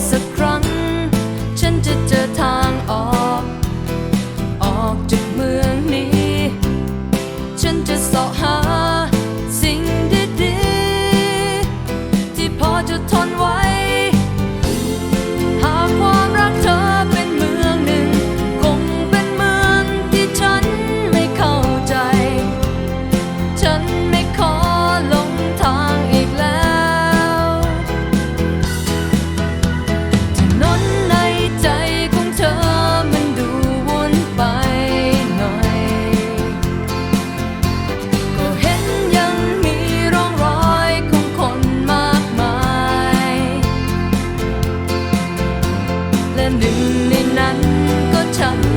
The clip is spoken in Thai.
สักครั้ง ฉันจะเจอทางออก ออกจากเมืองนี้ ฉันจะเสาะหา หนึ่งในนั้นก็ฉัน